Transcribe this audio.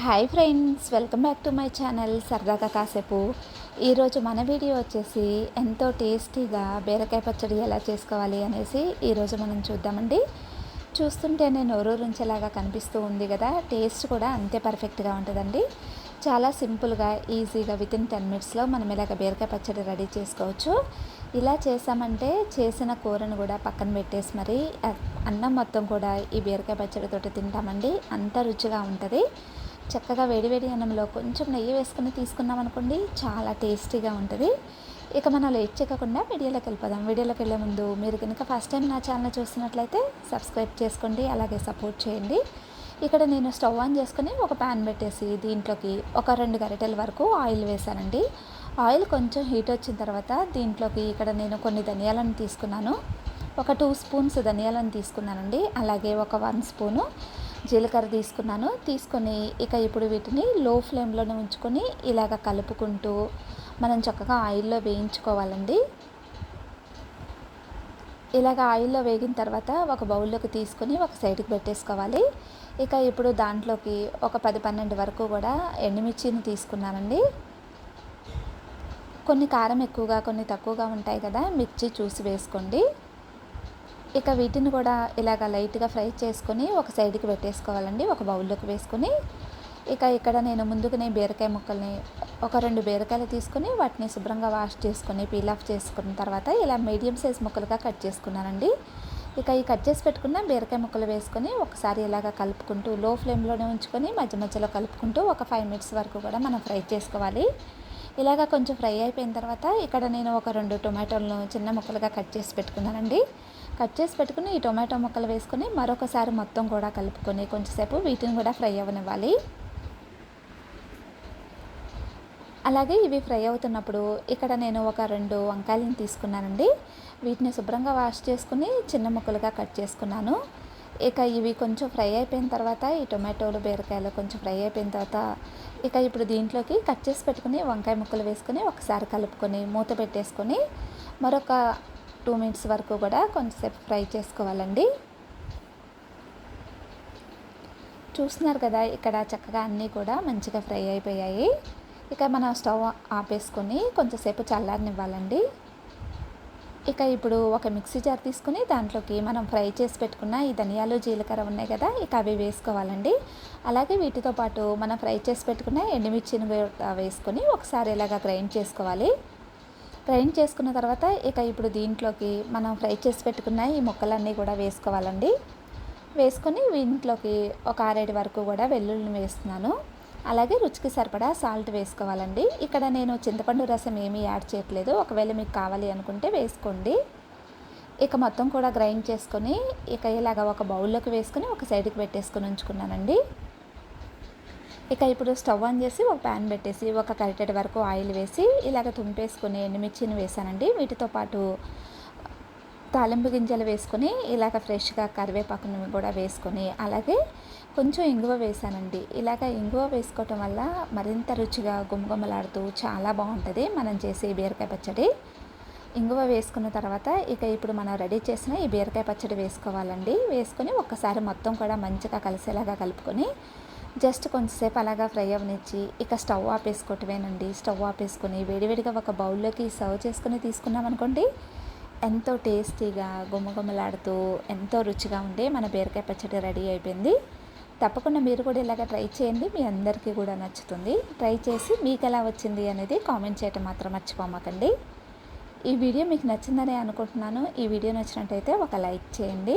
Hi friends welcome back to my channel సరదాగా కాసేపు. ఈరోజు మన వీడియో వచ్చేసి ఎంతో టేస్టీగా బీరకాయ పచ్చడి ఎలా చేసుకోవాలి అనేసి ఈరోజు మనం చూద్దామండి. చూస్తుంటేనే నోరూరించేలాగా కనిపిస్తూ ఉంది కదా టేస్ట్ కూడా అంతే పర్ఫెక్ట్గా ఉంటుందండి. చాలా సింపుల్గా ఈజీగా విత్ ఇన్ టెన్ మినిట్స్లో మనం ఇలాగ బీరకాయ పచ్చడి రెడీ చేసుకోవచ్చు. ఇలా చేసామంటే చేసిన కూరను కూడా పక్కన పెట్టేసి మరి అన్నం మొత్తం కూడా ఈ బీరకాయ పచ్చడితోటి తింటామండి. అంత రుచిగా ఉంటుంది. చక్కగా వేడివేడి అన్నంలో కొంచెం నెయ్యి వేసుకుని తీసుకున్నాం అనుకోండి చాలా టేస్టీగా ఉంటుంది. ఇక మనం లేట్ చేయకుండా వీడియోలోకి వెళ్ళిపోదాం. వీడియోలోకి వెళ్ళే ముందు మీరు కనుక ఫస్ట్ టైం నా ఛానల్ చూస్తున్నట్లయితే సబ్స్క్రైబ్ చేసుకోండి అలాగే సపోర్ట్ చేయండి. ఇక్కడ నేను స్టవ్ ఆన్ చేసుకుని ఒక ప్యాన్ పెట్టేసి దీంట్లోకి ఒక రెండు గరిటెల వరకు ఆయిల్ వేసానండి ఆయిల్ కొంచెం హీట్ వచ్చిన తర్వాత దీంట్లోకి ఇక్కడ నేను కొన్ని ధనియాలను తీసుకున్నాను. ఒక టూ స్పూన్స్ ధనియాలను తీసుకున్నానండి. అలాగే ఒక వన్ స్పూను జీలకర్ర తీసుకున్నాను. తీసుకొని ఇక ఇప్పుడు వీటిని లో ఫ్లేమ్లోనే ఉంచుకొని ఇలాగ కలుపుకుంటూ మనం చక్కగా ఆయిల్లో వేయించుకోవాలండి. ఇలాగ ఆయిల్లో వేగిన తర్వాత ఒక బౌల్లోకి తీసుకొని ఒక సైడ్కి పెట్టేసుకోవాలి. ఇక ఇప్పుడు దాంట్లోకి ఒక పది పన్నెండు వరకు కూడా ఎండుమిర్చిని తీసుకున్నానండి. కొన్ని కారం ఎక్కువగా కొన్ని తక్కువగా ఉంటాయి కదా మిర్చి చూసి వేసుకోండి. ఇక వీటిని కూడా ఇలాగ లైట్గా ఫ్రై చేసుకొని ఒక సైడ్కి పెట్టేసుకోవాలండి. ఒక బౌల్లోకి వేసుకొని ఇక ఇక్కడ నేను ముందుగానే బీరకాయ ముక్కల్ని ఒక రెండు బీరకాయలు తీసుకొని వాటిని శుభ్రంగా వాష్ చేసుకొని పీల్ ఆఫ్ చేసుకున్న తర్వాత ఇలా మీడియం సైజ్ ముక్కలుగా కట్ చేసుకున్నానండి. ఇక ఈ కట్ చేసి పెట్టుకున్న బీరకాయ ముక్కలు వేసుకొని ఒకసారి ఇలాగ కలుపుకుంటూ లో ఫ్లేమ్లోనే ఉంచుకొని మధ్య మధ్యలో కలుపుకుంటూ ఒక ఫైవ్ మినిట్స్ వరకు కూడా మనం ఫ్రై చేసుకోవాలి. ఇలాగ కొంచెం ఫ్రై అయిపోయిన తర్వాత ఇక్కడ నేను ఒక రెండు టొమాటోలను చిన్న ముక్కలుగా కట్ చేసి పెట్టుకున్నానండి. కట్ చేసి పెట్టుకుని ఈ టొమాటో ముక్కలు వేసుకుని మరొకసారి మొత్తం కూడా కలుపుకొని కొంచెంసేపు వీటిని కూడా ఫ్రై అవ్వనివ్వాలి అలాగే ఇవి ఫ్రై అవుతున్నప్పుడు ఇక్కడ నేను ఒక రెండు వంకాయలను తీసుకున్నానండి. వీటిని శుభ్రంగా వాష్ చేసుకుని చిన్న ముక్కలుగా కట్ చేసుకున్నాను. ఇక ఇవి కొంచెం ఫ్రై అయిపోయిన తర్వాత ఈ టొమాటోలు బీరకాయలు కొంచెం ఫ్రై అయిపోయిన తర్వాత ఇక ఇప్పుడు దీంట్లోకి కట్ చేసి పెట్టుకుని వంకాయ ముక్కలు వేసుకొని ఒకసారి కలుపుకొని మూత పెట్టేసుకొని మరొక టూ మినిట్స్ వరకు కూడా కొంచెంసేపు ఫ్రై చేసుకోవాలండి. చూస్తున్నారు కదా ఇక్కడ చక్కగా అన్నీ కూడా మంచిగా ఫ్రై అయిపోయాయి. ఇక మన స్టవ్ ఆపేసుకొని కొంచెంసేపు చల్లారనివ్వాలండి. ఇక ఇప్పుడు ఒక మిక్సీ జార్ తీసుకుని దాంట్లోకి మనం ఫ్రై చేసి పెట్టుకున్న ఈ ధనియాలు జీలకర్ర ఉన్నాయి కదా ఇక అవి వేసుకోవాలండి. అలాగే వీటితో పాటు మనం ఫ్రై చేసి పెట్టుకున్న ఎండుమిర్చిని వేసుకొని ఒకసారి ఇలాగ గ్రైండ్ చేసుకోవాలి. గ్రైండ్ చేసుకున్న తర్వాత ఇక ఇప్పుడు దీంట్లోకి మనం ఫ్రై చేసి పెట్టుకున్న ఈ ముక్కలన్నీ కూడా వేసుకోవాలండి. వేసుకొని దీంట్లోకి ఒక ఆరేడు వరకు కూడా వెల్లుల్లిని వేస్తున్నాను. అలాగే రుచికి సరిపడా సాల్ట్ వేసుకోవాలండి. ఇక్కడ నేను చింతపండు రసం ఏమీ యాడ్ చేయట్లేదు. ఒకవేళ మీకు కావాలి అనుకుంటే వేసుకోండి. ఇక మొత్తం కూడా గ్రైండ్ చేసుకొని ఇక ఇలాగ ఒక బౌల్లోకి వేసుకొని ఒక సైడ్కి పెట్టేసుకొని ఉంచుకున్నానండి. ఇక ఇప్పుడు స్టవ్ ఆన్ చేసి ఒక ప్యాన్ పెట్టేసి ఒక కరిటెడ్ వరకు ఆయిల్ వేసి ఇలాగ తుంపేసుకుని ఎండుమిర్చిని వేసానండి వీటితో పాటు తాలింపు గింజలు వేసుకొని ఇలాగ ఫ్రెష్గా కరివేపాకుని కూడా వేసుకొని అలాగే కొంచెం ఇంగువ వేసానండి ఇలాగ ఇంగువ వేసుకోవటం వల్ల మరింత రుచిగా గుమగుమలాడుతూ చాలా బాగుంటుంది మనం చేసే బీరకాయ పచ్చడి. ఇంగువ వేసుకున్న తర్వాత ఇక ఇప్పుడు మనం రెడీ చేసిన ఈ బీరకాయ పచ్చడి వేసుకోవాలండి. వేసుకొని ఒక్కసారి మొత్తం కూడా మంచిగా కలిసేలాగా కలుపుకొని జస్ట్ కొంచెంసేపు అలాగా ఫ్రై అవనిచ్చి ఇక స్టవ్ ఆపేసుకోవటమేనండి. స్టవ్ ఆపేసుకొని వేడివేడిగా ఒక బౌల్లోకి సర్వ్ చేసుకుని తీసుకున్నాం అనుకోండి ఎంతో టేస్టీగా గుమ్మగుమ్మలాడుతూ ఎంతో రుచిగా ఉండే మన బీరకాయ పచ్చడి రెడీ అయిపోయింది. తప్పకుండా మీరు కూడా ఇలాగ ట్రై చేయండి మీ అందరికీ కూడా నచ్చుతుంది. ట్రై చేసి మీకు ఎలా వచ్చింది అనేది కామెంట్ చేయటం మాత్రం మర్చిపోమాకండి. ఈ వీడియో మీకు నచ్చిందని అనుకుంటున్నాను. ఈ వీడియో నచ్చినట్టయితే ఒక లైక్ చేయండి.